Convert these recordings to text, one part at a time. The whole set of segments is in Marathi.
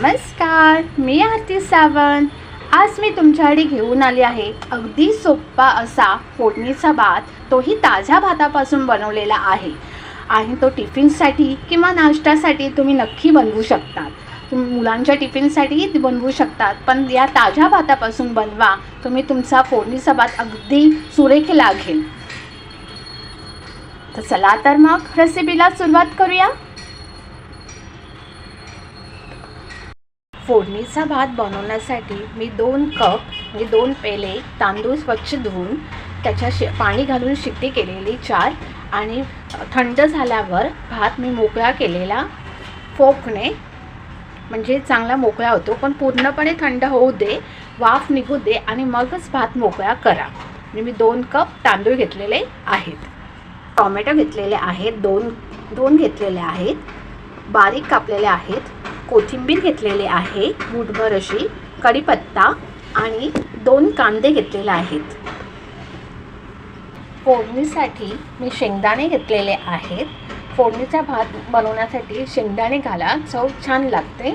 नमस्कार मी आरती सावंत. आज मी तुमच्याकडे घेऊन आली आहे. अगदी सोप्पा असा फोडणीचा भात. तोही ताज्या भातापासून बनवलेला आहे. आणि तो टिफिनसाठी किंवा नाश्त्यासाठी तुम्ही नक्की बनवू शकतात. तुम्ही मुलांच्या टिफिनसाठीही बनवू शकतात. पण या ताज्या भातापासून बनवा. तुम्ही तुमचा फोडणीचा भात अगदी सुरेख लागेल. तर चला तर मग रेसिपीला सुरुवात करूया. फोडणीचा भात बनवण्यासाठी मी दोन कप म्हणजे दोन पेले तांदूळ स्वच्छ धुवून त्याच्या शि पाणी घालून शिट्टी केलेली चार आणि थंड झाल्यावर भात मी मोकळा केलेला फोकणे. म्हणजे चांगला मोकळा होतो पण पूर्णपणे थंड होऊ दे वाफ निघू दे आणि मगच भात मोकळा करा. म्हणजे मी दोन कप तांदूळ घेतलेले आहेत. टॉमॅटो घेतलेले आहेत दोन दोन घेतलेले आहेत बारीक कापलेले आहेत. कोथिंबीर घेतलेले आहे मूठभर अशी कढीपत्ता आणि दोन कांदे घेतलेले आहेत. फोडणीसाठी मी शेंगदाणे घेतलेले आहेत. फोडणीचा भात बनवण्यासाठी शेंगदाणे घाला चव छान लागते.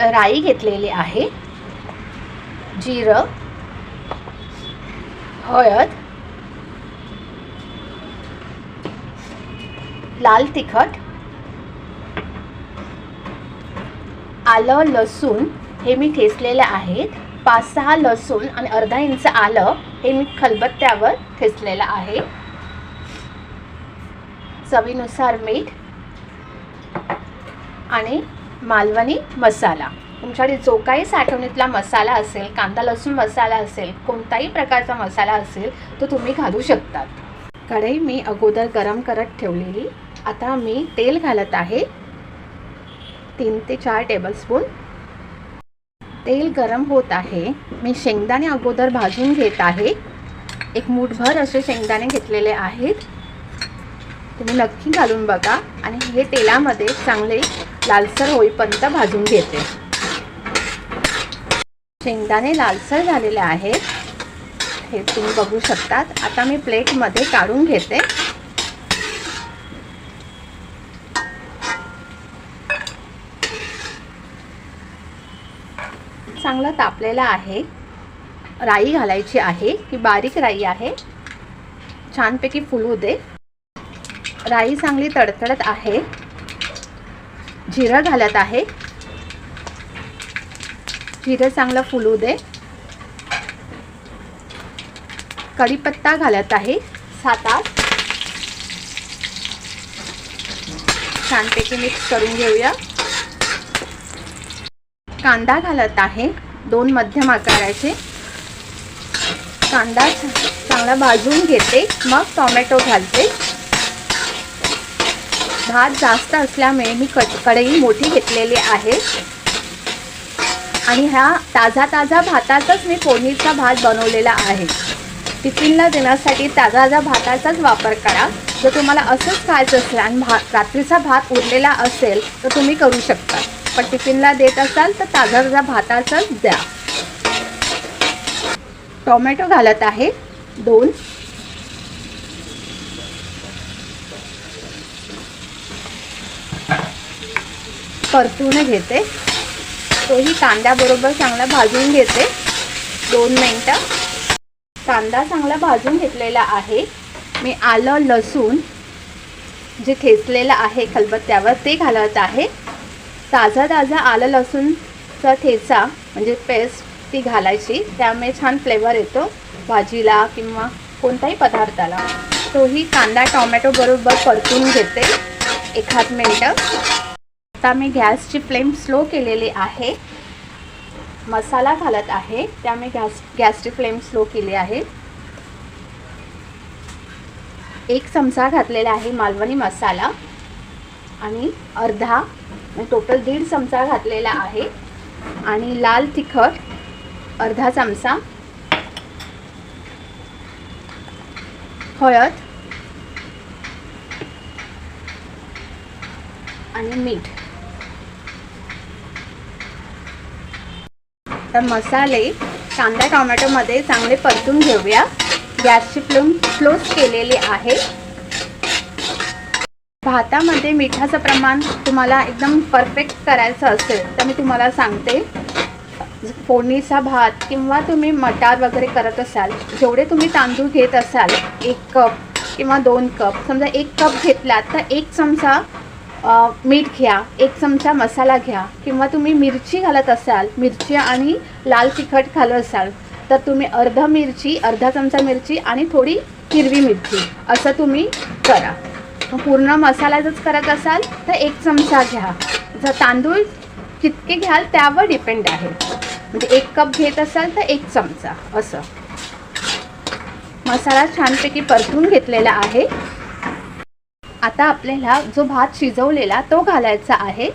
राई घेतलेली आहे. जिरं हळद लाल तिखट आलं लसूण हे मी ठेचलेलं आहेत. पाच सहा लसूण आणि अर्धा इंच आलं हे मी खलबत्त्यावर ठेचलेलं आहे. चवीनुसार मीठ आणि मालवणी मसाला. तुमच्याकडे जो काही साठवणीतला मसाला असेल कांदा लसूण मसाला असेल कोणताही प्रकारचा मसाला असेल तो तुम्ही घालू शकतात. कढई मी अगोदर गरम करत ठेवलेली. आता मी तेल घालत आहे. तीन ते चार टेबलस्पून तेल गरम होत आहे. मी शेंगदाणे अगोदर भाजून घेत आहे. एक मूठभर असे शेंगदाणे घेतलेले आहेत. तुम्ही नक्की घालून बघा आणि हे तेलामध्ये चांगले लालसर होईपर्यंत भाजून घेते. शेंगदाणे लालसर झालेले आहेत. हे तुम्ही बघू शकतात. आता मी प्लेटमध्ये काढून घेते. चांगला तापलेला आहे. राई घालायची आहे. की बारीक राई आहे. छानपैकी फुलू दे. राई चांगली तडतडत आहे. जिरं घालत आहे. जिरं चांगलं फुलू दे. कढीपत्ता घालत आहे. सात आठ. छानपैकी मिक्स करून घेऊया. कांदा घालत आहे. दोन मध्यम आकाराचे. कांदा चांगला भाजून घेते. मग टोमॅटो घालते. भात जास्त असल्यामुळे मी कट कढई मोठी घेतलेली आहे. आणि ह्या ताजा ताजा भाताचाच मी फोडणीचा भात बनवलेला आहे. टिफिनला देण्यासाठी ताजा ताजा भाताचाच वापर करा. जर तुम्हाला असंच खायचं असेल आणि भा रात्रीचा भात उरलेला असेल तर तुम्ही करू शकता. पण टिफिनला देत असाल तर ताजा ताजा भाताचाच द्या. टोमॅटो घालत आहे दोन. परतून घेते. तोही कांद्याबरोबर चांगला भाजून घेते. दोन मिनटं. कांदा चांगला भाजून घेतलेला आहे. मी आलं लसूण जे ठेचलेलं आहे खलबत्त्यावर ते घालत आहे. ताजा ताजा आलं लसूणचा ठेचा म्हणजे पेस्ट ती घालायची. त्यामुळे छान फ्लेवर येतो भाजीला किंवा कोणत्याही पदार्थाला. तोही कांदा टोमॅटो बरोबर परतून घेते. एखाद मिनटं. आता मी गॅसची फ्लेम स्लो केलेली आहे. मसाला घालत आहे. त्यामुळे गॅस गॅसची फ्लेम स्लो केली आहे. एक चमचा घातलेला आहे मालवणी मसाला. आणि अर्धा टोटल दीड चमचा घातलेला आहे. आणि लाल तिखट अर्धा चमचा. हळद. आणि मीठ. तर मसाले कांदा टोमॅटोमध्ये चांगले परतून घेऊया. गॅसची फ्लेम क्लोज केलेली आहे. भातामध्ये मिठाचं प्रमाण तुम्हाला एकदम परफेक्ट करायचं असेल तर मी तुम्हाला सांगते. फोडणीचा भात किंवा तुम्ही मटार वगैरे करत असाल जेवढे तुम्ही तांदूळ घेत असाल एक कप किंवा दोन कप समजा एक कप घेतलात तर एक चमचा मीठ घ्या एक चमचा मसाला घ्या किंवा तुम्ही मिरची घालत असाल मिरची आणि लाल तिखट घालत असाल तर तुम्ही अर्धा मिरची अर्धा चमचा मिरची आणि थोडी हिरवी मिरची असं तुम्ही करा. पूर्ण मसाला जर करत असाल तर एक चमचा घ्या. जर तांदूळ कितके घ्याल त्यावर डिपेंड आहे. म्हणजे एक कप घेत असाल तर एक चमचा. असं. मसाला छानपैकी परतून घेतलेला आहे. आता आपल्याला जो भात शिजवलेला तो घालायचा आहे.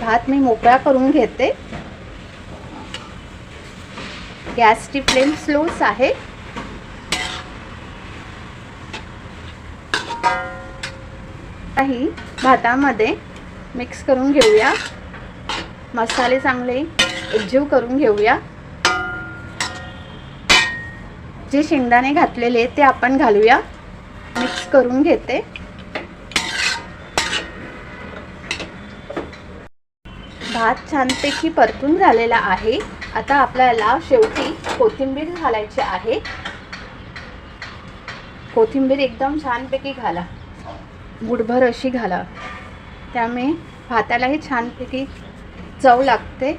भात मी मोकळा करून घेते. गॅसची फ्लेम स्लोच आहे. काही भातामध्ये मिक्स करून घेऊया. मसाले चांगले एकजीव करून घेऊया. जे शेंगदाणे घातलेले ते आपण घालूया. मिक्स करून घेते. भात छानपैकी परतून झालेला आहे. आता आपल्याला शेवटी कोथिंबीर घालायची आहे. कोथिंबीर एकदम छानपैकी घाला. गुडभर अशी घाला. त्यामुळे भातालाही छानपैकी चव लागते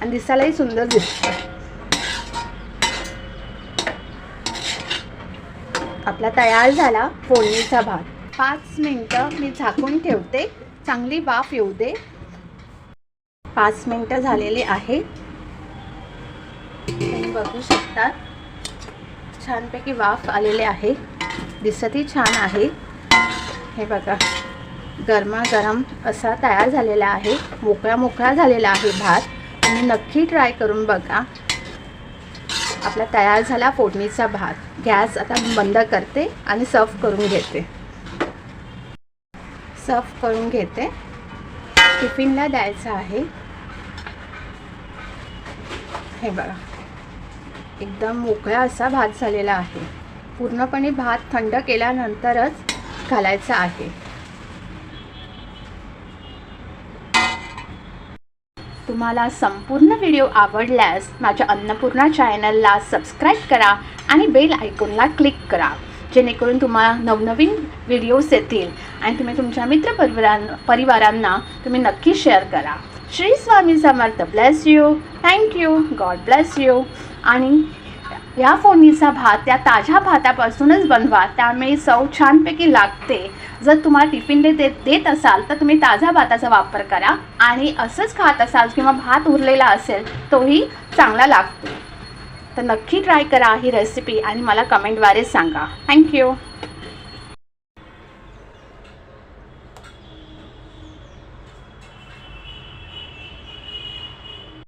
आणि दिसायलाही सुंदर दिसतं. आपला तयार झाला फोडणीचा भात. पाच मिनटं मी झाकून ठेवते. चांगली वाफ येऊ दे. पाच मिनटं झालेली आहे. तुम्ही बघू शकता छानपैकी वाफ आलेले आहे. दिसतही छान आहे. हे बघा. गरमागरम असा तयार झालेला आहे. मोकळा मोकळा झालेला आहे भात. तुम्ही नक्की ट्राय करून बघा. आपला तयार झाला फोडणीचा भात. गॅस आता बंद करते आणि सर्व करून घेते. सर्व करून घेते. टिफिनला द्यायचं आहे. हे बघा. एकदम मोकळा असा भात झालेला आहे. पूर्णपणे भात थंड केल्यानंतरच घालायचा आहे. तुम्हाला संपूर्ण व्हिडिओ आवडल्यास माझ्या अन्नपूर्णा चॅनलला सबस्क्राईब करा आणि बेल आयकॉनला क्लिक करा. जेणेकरून तुम्हाला नवनवीन व्हिडिओज येतील आणि तुम्ही तुमच्या मित्रपरिवारां परिवारांना तुम्ही नक्की शेअर करा. Shri Swami Samarth. Bless you thank you God bless you आणि या फोडणीचा भात त्या ताज्या भातापासूनच बनवा. त्यामुळे चव छानपैकी लागते. जर तुम्हाला टिफिनला देत देत असाल तर तुम्ही ताज्या भाताचा वापर करा. आणि असंच खात असाल किंवा भात उरलेला असेल तोही चांगला लागतो. तर नक्की ट्राय करा ही रेसिपी आणि मला कमेंटद्वारे सांगा. थँक्यू